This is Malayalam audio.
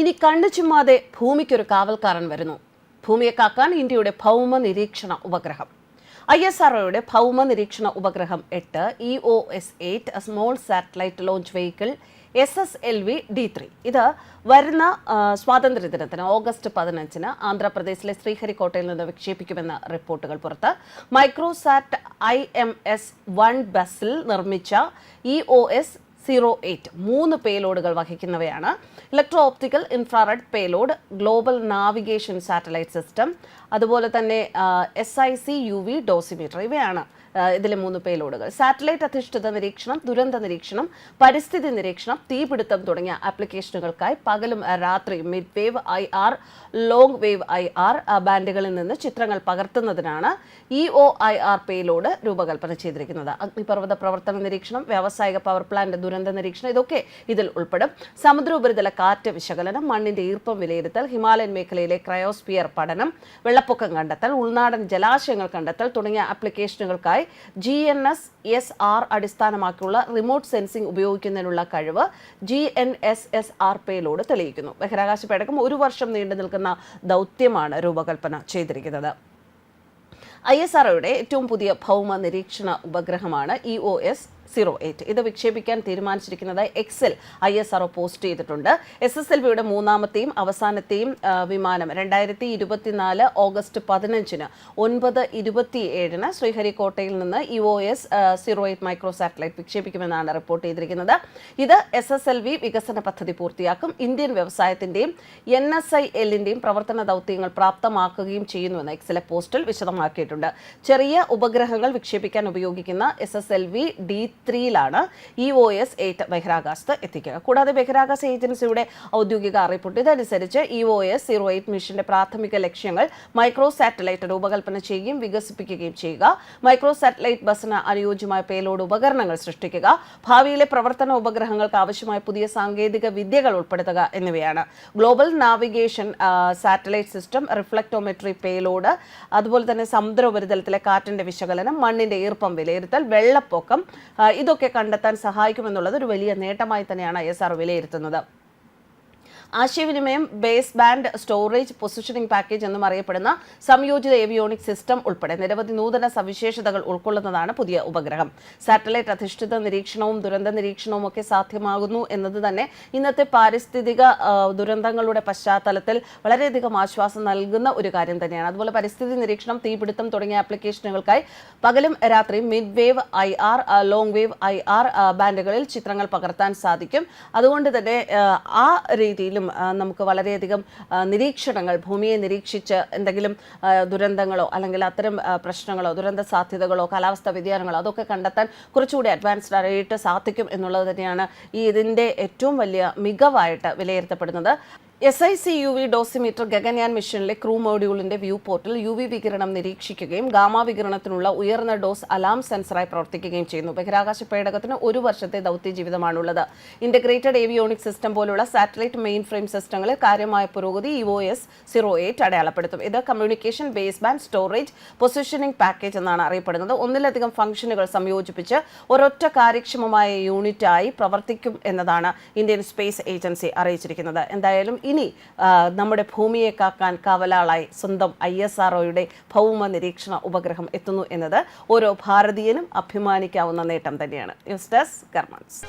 ഇനി കണ്ണു ചുമ്മാതെ ഭൂമിക്കൊരു കാവൽക്കാരൻ വരുന്നു. ഭൂമിയെ കാക്കാൻ ഇന്ത്യയുടെ ഭൗമ നിരീക്ഷണ ഉപഗ്രഹം. ഐ എസ് ആർഒയുടെ ഭൗമ നിരീക്ഷണ ഉപഗ്രഹം എട്ട് E O S eight small satellite launch vehicle S S L V D three. ഇത് വരുന്ന സ്വാതന്ത്ര്യ ദിനത്തിന് ഓഗസ്റ്റ് പതിനഞ്ചിന് ആന്ധ്രാപ്രദേശിലെ ശ്രീഹരിക്കോട്ടയിൽ നിന്ന് വിക്ഷേപിക്കുമെന്ന റിപ്പോർട്ടുകൾ പുറത്ത്. Microsat I M S one ബസ്സിൽ നിർമ്മിച്ച E O S zero eight. മൂന്ന് പേലോഡുകൾ വഹിക്കുന്നവയാണ്. Electro optical infrared payload global navigation satellite system അതുപോലെ തന്നെ S I C U V dosimeter. ഇവയാണ് ഇതിലെ മൂന്ന് പേലോഡുകൾ. സാറ്റലൈറ്റ് അധിഷ്ഠിത നിരീക്ഷണം ദുരന്ത നിരീക്ഷണം പരിസ്ഥിതി നിരീക്ഷണം തീപിടുത്തം തുടങ്ങിയ ആപ്ലിക്കേഷനുകൾക്കായി പകലും രാത്രിയും mid wave I R long wave I R ബാൻഡുകളിൽ നിന്ന് ചിത്രങ്ങൾ പകർത്തുന്നതിനാണ് E O I R payload രൂപകൽപ്പന ചെയ്തിരിക്കുന്നത്. അഗ്നിപർവത പ്രവർത്തന നിരീക്ഷണം വ്യാവസായിക പവർ പ്ലാന്റ് ദുരന്ത നിരീക്ഷണം ഇതൊക്കെ ഇതിൽ ഉൾപ്പെടും. സമുദ്ര ഉപരിതല കാറ്റ് വിശകലനം മണ്ണിന്റെ ഈർപ്പം വിലയിരുത്തൽ ഹിമാലയൻ മേഖലയിലെ ക്രയോസ്പിയർ പഠനം വെള്ളപ്പൊക്കം കണ്ടെത്തൽ ഉൾനാടൻ ജലാശയങ്ങൾ കണ്ടെത്തൽ തുടങ്ങിയ ആപ്ലിക്കേഷനുകൾക്കായി G N S S R അടിസ്ഥാനമാക്കിയുള്ള റിമോട്ട് സെൻസിംഗ് ഉപയോഗിക്കുന്നതിനുള്ള കഴിവ് G N S S R പേയിലൂടെ തെളിയിക്കുന്നു. ബഹിരാകാശ പേടകം ഒരു വർഷം നീണ്ടു നിൽക്കുന്ന ദൗത്യമാണ് രൂപകൽപ്പന ചെയ്തിരിക്കുന്നത്. ഐ എസ് ആർഒയുടെ ഏറ്റവും പുതിയ ഭൗമ നിരീക്ഷണ ഉപഗ്രഹമാണ് E O S zero eight. ഇത് വിക്ഷേപിക്കാൻ തീരുമാനിച്ചിരിക്കുന്നത് എക്സിൽ I S R O post ചെയ്തിട്ടുണ്ട്. എസ് എസ് എൽ വിയുടെ മൂന്നാമത്തെയും അവസാനത്തെയും വിമാനം രണ്ടായിരത്തി ഇരുപത്തിനാല് ഓഗസ്റ്റ് പതിനഞ്ചിന് ഒൻപത് ഇരുപത്തി ഏഴിന് ശ്രീഹരിക്കോട്ടയിൽ നിന്ന് E O S zero eight micro satellite വിക്ഷേപിക്കുമെന്നാണ് report ചെയ്തിരിക്കുന്നത്. ഇത് എസ് എസ് എൽ വി വികസന പദ്ധതി പൂർത്തിയാക്കും. ഇന്ത്യൻ വ്യവസായത്തിന്റെയും എൻ എസ് ഐ എല്ലിന്റെയും പ്രവർത്തന ദൗത്യങ്ങൾ പ്രാപ്തമാക്കുകയും ചെയ്യുന്നുവെന്ന് എക്സിലെ പോസ്റ്റിൽ വിശദമാക്കിയിട്ടുണ്ട്. ചെറിയ ഉപഗ്രഹങ്ങൾ വിക്ഷേപിക്കാൻ ഉപയോഗിക്കുന്ന S S L V D ത്രീയിലാണ് E O S eight ബഹിരാകാശത്ത് എത്തിക്കുക. കൂടാതെ ബഹിരാകാശ ഏജൻസിയുടെ ഔദ്യോഗിക അറിയിപ്പുണ്ട്. ഇതനുസരിച്ച് E O S zero eight മിഷന്റെ പ്രാഥമിക ലക്ഷ്യങ്ങൾ മൈക്രോ സാറ്റലൈറ്റ് രൂപകൽപ്പന ചെയ്യുകയും വികസിപ്പിക്കുകയും ചെയ്യുക. മൈക്രോ സാറ്റലൈറ്റ് ബസ്സിന് അനുയോജ്യമായ പേലോഡ് ഉപകരണങ്ങൾ സൃഷ്ടിക്കുക. ഭാവിയിലെ പ്രവർത്തന ഉപഗ്രഹങ്ങൾക്ക് ആവശ്യമായ പുതിയ സാങ്കേതിക വിദ്യകൾ ഉൾപ്പെടുത്തുക എന്നിവയാണ്. Global navigation satellite system reflectometry payload അതുപോലെ തന്നെ സമുദ്ര ഉപരിതലത്തിലെ കാറ്റിന്റെ വിശകലനം മണ്ണിന്റെ ഈർപ്പം വിലയിരുത്തൽ വെള്ളപ്പൊക്കം ഇതൊക്കെ കണ്ടെത്താൻ സഹായിക്കുമെന്നുള്ളത് ഒരു വലിയ നേട്ടമായി തന്നെയാണ് ഐ എസ് ആർ വിലയിരുത്തുന്നത്. ആശയവിനിമയം base band storage positioning package എന്നും അറിയപ്പെടുന്ന സംയോജിത ഏവിയോണിക് സിസ്റ്റം ഉൾപ്പെടെ നിരവധി നൂതന സവിശേഷതകൾ ഉൾക്കൊള്ളുന്നതാണ് പുതിയ ഉപഗ്രഹം. സാറ്റലൈറ്റ് അധിഷ്ഠിത നിരീക്ഷണവും ദുരന്ത നിരീക്ഷണവും ഒക്കെ സാധ്യമാകുന്നു എന്നത് തന്നെ ഇന്നത്തെ പാരിസ്ഥിതിക ദുരന്തങ്ങളുടെ പശ്ചാത്തലത്തിൽ വളരെയധികം ആശ്വാസം നൽകുന്ന ഒരു കാര്യം തന്നെയാണ്. അതുപോലെ പരിസ്ഥിതി നിരീക്ഷണം തീപിടുത്തം തുടങ്ങിയ ആപ്ലിക്കേഷനുകൾക്കായി പകലും രാത്രിയും mid wave I R long wave I R ബാൻഡുകളിൽ ചിത്രങ്ങൾ പകർത്താൻ സാധിക്കും. അതുകൊണ്ട് തന്നെ ആ രീതിയിലും ആ, നമുക്ക് വളരെയധികം നിരീക്ഷണങ്ങൾ ഭൂമിയെ നിരീക്ഷിച്ച് എന്തെങ്കിലും ദുരന്തങ്ങളോ അല്ലെങ്കിൽ അത്തരം പ്രശ്നങ്ങളോ ദുരന്ത സാധ്യതകളോ കാലാവസ്ഥാ വ്യതിയാനങ്ങളോ അതൊക്കെ കണ്ടെത്താൻ കുറച്ചുകൂടി അഡ്വാൻസ്ഡ് ആയിട്ട് സാധിക്കും എന്നുള്ളത് തന്നെയാണ് ഈ ഇതിന്റെ ഏറ്റവും വലിയ മികവായിട്ട് വിലയിരുത്തപ്പെടുന്നത്. S I C U V dosimeter Gaganyaan മിഷനിലെ crew മോഡ്യൂളിന്റെ വ്യൂ പോർട്ടിൽ യു വി വികിരണം നിരീക്ഷിക്കുകയും ഗാമ വികിരണത്തിനുള്ള ഉയർന്ന ഡോസ് അലാം സെൻസറായി പ്രവർത്തിക്കുകയും ചെയ്യുന്നു. ബഹിരാകാശ പേടകത്തിന് ഒരു വർഷത്തെ ദൗത്യ ജീവിതമാണുള്ളത്. ഇന്റഗ്രേറ്റഡ് ഏവിയോണിക് സിസ്റ്റം പോലുള്ള സാറ്റലൈറ്റ് മെയിൻ ഫ്രെയിം സിസ്റ്റങ്ങളിൽ കാര്യമായ പുരോഗതി E O S zero eight അടയാളപ്പെടുത്തും. ഇത് communication base band storage positioning package എന്നാണ് അറിയപ്പെടുന്നത്. ഒന്നിലധികം ഫംഗ്ഷനുകൾ സംയോജിപ്പിച്ച് ഒരൊറ്റ കാര്യക്ഷമമായ യൂണിറ്റായി പ്രവർത്തിക്കും എന്നതാണ് ഇന്ത്യൻ സ്പേസ് ഏജൻസി അറിയിച്ചിരിക്കുന്നത്. എന്തായാലും ഇനി നമ്മുടെ ഭൂമിയെ കാക്കാൻ കാവലാളായി സ്വന്തം ഐ എസ് ആർഒയുടെ ഭൗമ നിരീക്ഷണ ഉപഗ്രഹം എത്തുന്നു എന്നത് ഓരോ ഭാരതീയനും അഭിമാനിക്കാവുന്ന നേട്ടം തന്നെയാണ്. News desk ഗർമൻസ്